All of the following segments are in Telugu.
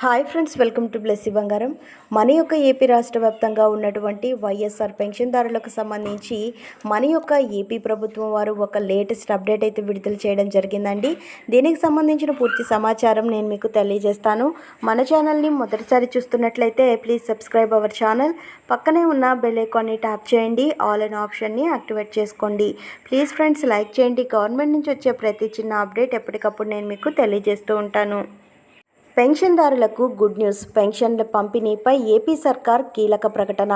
Hi friends welcome to Blessy Bangaram మన యొక్క ఏపీ రాష్ట్ర వ్యాప్తంగా ఉన్నటువంటి వైఎస్ఆర్ పెన్షన్దారులకు సంబంధించి మన యొక్క ఏపీ ప్రభుత్వం వారు ఒక లేటెస్ట్ అప్డేట్ అయితే విడుదల చేయడం జరిగిందండి. దీనికి సంబంధించిన పూర్తి సమాచారం నేను మీకు తెలియజేస్తాను. మన ఛానల్ని మొదటిసారి చూస్తున్నట్లయితే ప్లీజ్ సబ్స్క్రైబ్ అవర్ ఛానల్. పక్కనే ఉన్న బెల్ ఐకాన్ని ట్యాప్ చేయండి. ఆల్ అన్ ఆప్షన్ని యాక్టివేట్ చేసుకోండి. ప్లీజ్ ఫ్రెండ్స్ లైక్ చేయండి. గవర్నమెంట్ నుంచి వచ్చే ప్రతి చిన్న అప్డేట్ ఎప్పటికప్పుడు నేను మీకు తెలియజేస్తూ ఉంటాను. పెన్షన్దారులకు గుడ్ న్యూస్. పెన్షన్ల పంపిణీపై ఏపీ సర్కార్ కీలక ప్రకటన.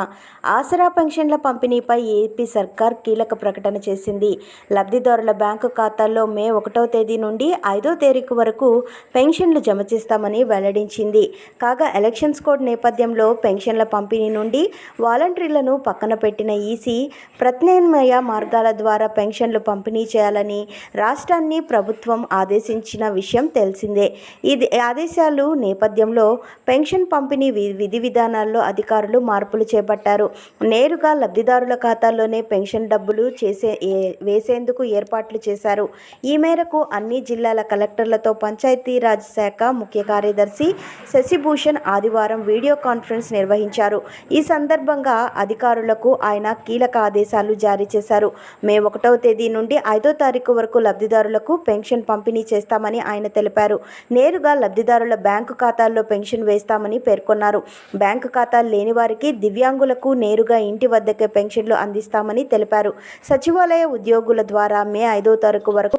ఆసరా పెన్షన్ల పంపిణీపై ఏపీ సర్కార్ కీలక ప్రకటన చేసింది. లబ్ధిదారుల బ్యాంకు ఖాతాల్లో మే ఒకటో తేదీ నుండి ఐదో తేదీకు వరకు పెన్షన్లు జమ చేస్తామని వెల్లడించింది. కాగా ఎలక్షన్స్ కోడ్ నేపథ్యంలో పెన్షన్ల పంపిణీ నుండి వాలంటీర్లను పక్కన పెట్టిన ఈసీ ప్రత్యామ్నాయ మార్గాల ద్వారా పెన్షన్లు పంపిణీ చేయాలని రాష్ట్రాన్ని ప్రభుత్వం ఆదేశించిన విషయం తెలిసిందే. ఇది ఆదేశాలు నేపథ్యంలో పెన్షన్ పంపిణీ విధి విధానాల్లో అధికారులు మార్పులు చేపట్టారు. నేరుగా లబ్ధిదారుల ఖాతాల్లోనే పెన్షన్ డబ్బులు చేసే వేసేందుకు ఏర్పాట్లు చేశారు. ఈ మేరకు అన్ని జిల్లాల కలెక్టర్లతో పంచాయతీరాజ్ శాఖ ముఖ్య కార్యదర్శి శశిభూషణ్ ఆదివారం వీడియో కాన్ఫరెన్స్ నిర్వహించారు. ఈ సందర్భంగా అధికారులకు ఆయన కీలక ఆదేశాలు జారీ చేశారు. మే ఒకటవ తేదీ నుండి ఐదో తారీఖు వరకు లబ్ధిదారులకు పెన్షన్ పంపిణీ చేస్తామని ఆయన తెలిపారు. నేరుగా లబ్ధిదారుల బ్యాంకు ఖాతాల్లో పెన్షన్ వేస్తామని పేర్కొన్నారు. బ్యాంకు ఖాతాలు లేని వారికి దివ్యాంగులకు నేరుగా ఇంటి వద్దకే పెన్షన్లు అందిస్తామని తెలిపారు. సచివాలయ ఉద్యోగుల ద్వారా మే ఐదో తారీఖు వరకు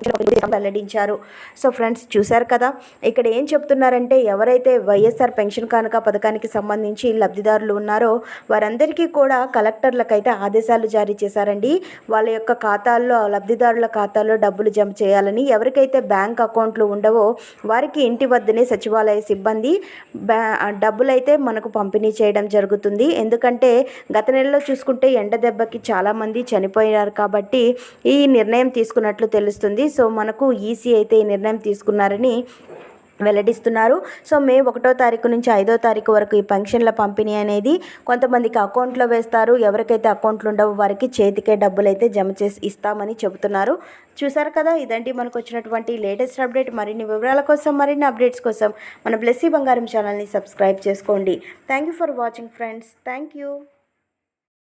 వెల్లడించారు. సో ఫ్రెండ్స్ చూశారు కదా? ఇక్కడ ఏం చెప్తున్నారంటే ఎవరైతే వైఎస్ఆర్ పెన్షన్ కానుక పథకానికి సంబంధించి లబ్ధిదారులు ఉన్నారో వారందరికీ కూడా కలెక్టర్లకైతే ఆదేశాలు జారీ చేశారండి. వాళ్ళ యొక్క ఖాతాల్లో లబ్ధిదారుల ఖాతాల్లో డబ్బులు జమ చేయాలని ఎవరికైతే బ్యాంక్ అకౌంట్లు ఉండవో వారికి ఇంటి వద్దనే సచివాలయం సిబ్బంది డబ్బులైతే మనకు పంపిణీ చేయడం జరుగుతుంది. ఎందుకంటే గత నెలలో చూసుకుంటే ఎండ దెబ్బకి చాలామంది చనిపోయారు కాబట్టి ఈ నిర్ణయం తీసుకున్నట్లు తెలుస్తుంది. సో మనకు ఈసీ అయితే ఈ నిర్ణయం తీసుకున్నారని వెల్లడిస్తున్నారు. సో మే ఒకటో తారీఖు నుంచి ఐదో తారీఖు వరకు ఈ పెన్షన్ల పంపిణీ అనేది కొంతమందికి అకౌంట్లో వేస్తారు. ఎవరికైతే అకౌంట్లు ఉండవో వారికి చేతికే డబ్బులు అయితే జమ చేసి ఇస్తామని చెబుతున్నారు. చూసారు కదా ఇదండి మనకు వచ్చినటువంటి లేటెస్ట్ అప్డేట్. మరిన్ని వివరాల కోసం మరిన్ని అప్డేట్స్ కోసం మన బ్లెస్సీ బంగారం ఛానల్ని సబ్స్క్రైబ్ చేసుకోండి. Thank you for watching friends. Thank you.